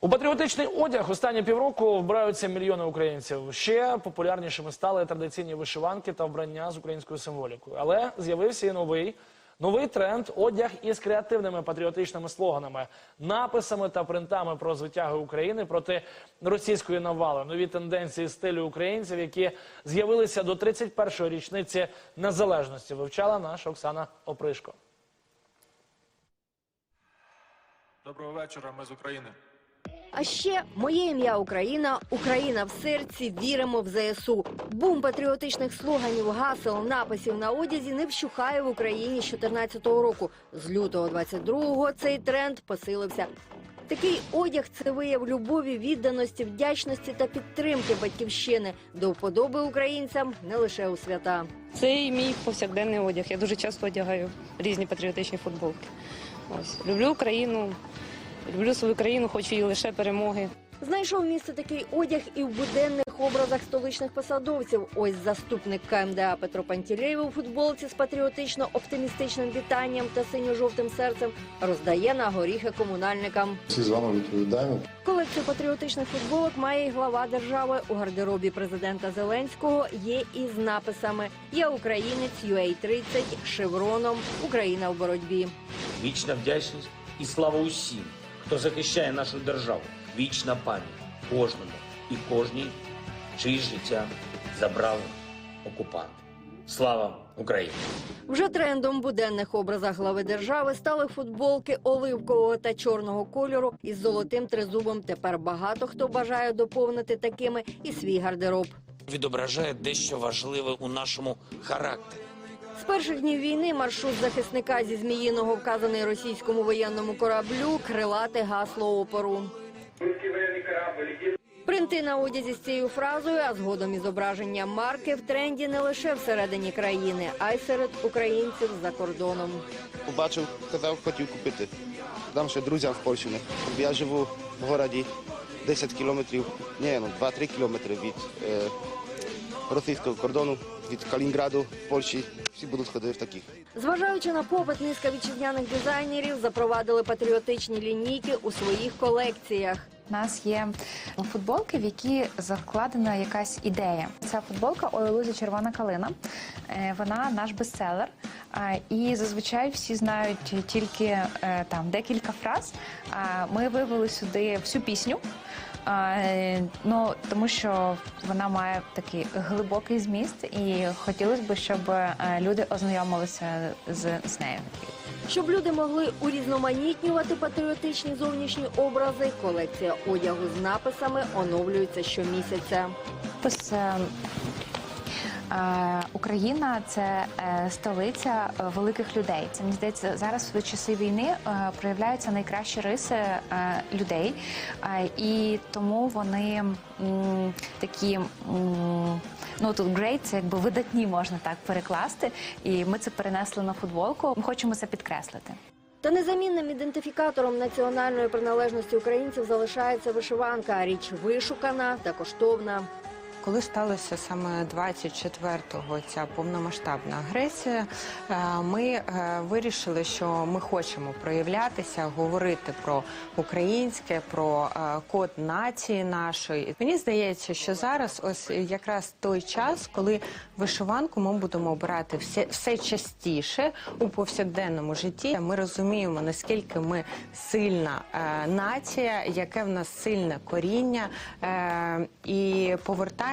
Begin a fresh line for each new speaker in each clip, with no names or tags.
У патріотичний одяг останні півроку вбираються мільйони українців. Ще популярнішими стали традиційні вишиванки та вбрання з українською символікою. Але з'явився і новий. Новий тренд одяг із креативними патріотичними слоганами, написами та принтами про звитяги України проти російської навали. Нові тенденції стилю українців, які з'явилися до 31-ї річниці незалежності, вивчала наша Оксана Опришко.
Доброго вечора, ми з України.
А ще моє ім'я Україна, Україна в серці, віримо в ЗСУ. Бум патріотичних слоганів, гасел, написів на одязі не вщухає в Україні з 14-го року. З лютого 22-го цей тренд посилився. Такий одяг це вияв любові, відданості, вдячності та підтримки батьківщини до вподоби українцям не лише у свята.
Це мій повсякденний одяг. Я дуже часто одягаю різні патріотичні футболки. Ось люблю Україну, люблю свою країну, хочу її лише перемоги.
Знайшов місце такий одяг і в буденних образах столичних посадовців. Ось заступник КМДА Петро Пантілеєв у футболці з патріотично-оптимістичним вітанням та синьо-жовтим серцем роздає на горіхи комунальникам.
Всі з вами відповідаємо.
Колекцію патріотичних футболок має і глава держави. У гардеробі президента Зеленського є із написами Я українець UA-30 шевроном Україна в боротьбі.
Вічна вдячність і слава усім, хто захищає нашу державу. Вічна пам'ять кожному і кожній, чиї життя забрав окупант. Слава Україні!
Вже трендом в буденних образах глави держави стали футболки оливкового та чорного кольору із золотим тризубом. Тепер багато хто бажає доповнити такими і свій гардероб.
Відображає дещо важливе у нашому характері.
Перших днів війни маршрут захисника зі Зміїного вказаний російському воєнному кораблю крилате гасло опору. Принти на одязі з цією фразою, а згодом і зображення марки в тренді не лише всередині країни, а й серед українців за кордоном.
побачив, казав, хотів купити. Дам ще друзям в Польщі. Я живу в городі 10 кілометрів, ні, ну 2-3 кілометри від е, російського кордону, від Калінграду в Польщі. Всі будуть ходити в таких.
Зважаючи на попит, низка вітчизняних дизайнерів запровадили патріотичні лінійки у своїх колекціях.
У нас є футболки, в які закладена якась ідея. Ця футболка «Ой, лузі червона калина. Е, Вона наш бестселер. І зазвичай всі знають тільки е, там декілька фраз. Ми вивели сюди всю пісню. Ну тому що вона має такий глибокий зміст, і хотілося б, щоб е, люди ознайомилися з, з нею.
Щоб люди могли урізноманітнювати патріотичні зовнішні образи, колекція одягу з написами оновлюється щомісяця.
Е, Україна це е, столиця е, великих людей. Це мені здається зараз в часи війни е, проявляються найкращі риси е, людей, Е, і тому вони такі. Ну тут great, це якби видатні можна так перекласти, і ми це перенесли на футболку. Ми хочемо це підкреслити.
Та незамінним ідентифікатором національної приналежності українців залишається вишиванка. Річ вишукана та коштовна.
Коли сталося саме 24-го ця повномасштабна агресія, е, ми е, вирішили, що ми хочемо проявлятися, говорити про українське, про е, код нації нашої. Мені здається, що зараз ось якраз той час, коли вишиванку ми будемо обирати все, все частіше у повсякденному житті. Ми розуміємо, наскільки ми сильна нація, яке в нас сильне коріння, і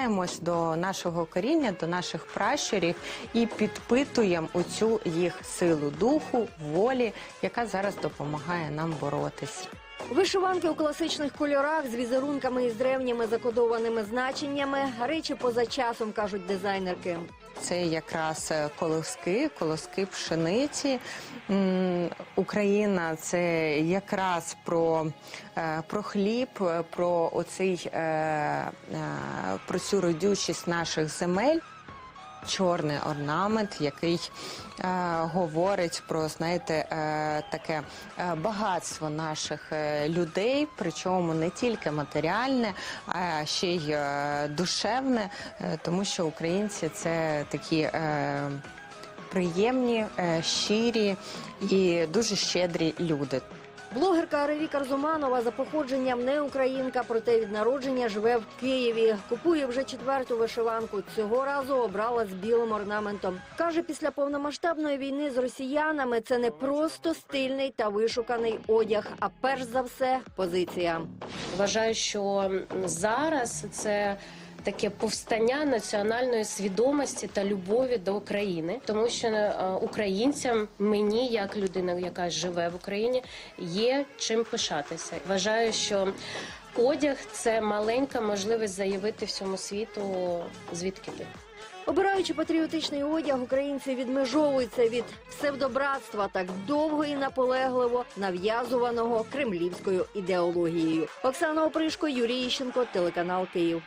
повертаємось до нашого коріння, до наших пращурів і підпитуємо оцю їх силу духу, волі, яка зараз допомагає нам боротись.
Вишиванки у класичних кольорах з візерунками і з древніми закодованими значеннями. Речі поза часом кажуть дизайнерки.
Це якраз е, колоски, колоски пшениці. Україна це якраз про, е, про хліб, е, про оцей е, е, про цю родючість наших земель. Чорний орнамент, який е, говорить про знаєте, е, таке е, багатство наших е, людей, причому не тільки матеріальне, а ще й е, душевне, е, тому що українці це такі. Е, Приємні, е, щирі і дуже щедрі люди.
Блогерка Ревіка Розуманова за походженням не українка, проте від народження живе в Києві. Купує вже четверту вишиванку. Цього разу обрала з білим орнаментом. Каже, після повномасштабної війни з росіянами це не просто стильний та вишуканий одяг, а перш за все позиція.
Вважаю, що зараз це таке повстання національної свідомості та любові до України, тому що е, українцям, мені, як людина, яка живе в Україні, є чим пишатися. Вважаю, що одяг це маленька можливість заявити всьому світу, звідки ти.
Обираючи патріотичний одяг, українці відмежовуються від псевдобратства так довго і наполегливо нав'язуваного кремлівською ідеологією. Оксана Опришко, Юрій Іщенко, телеканал Київ.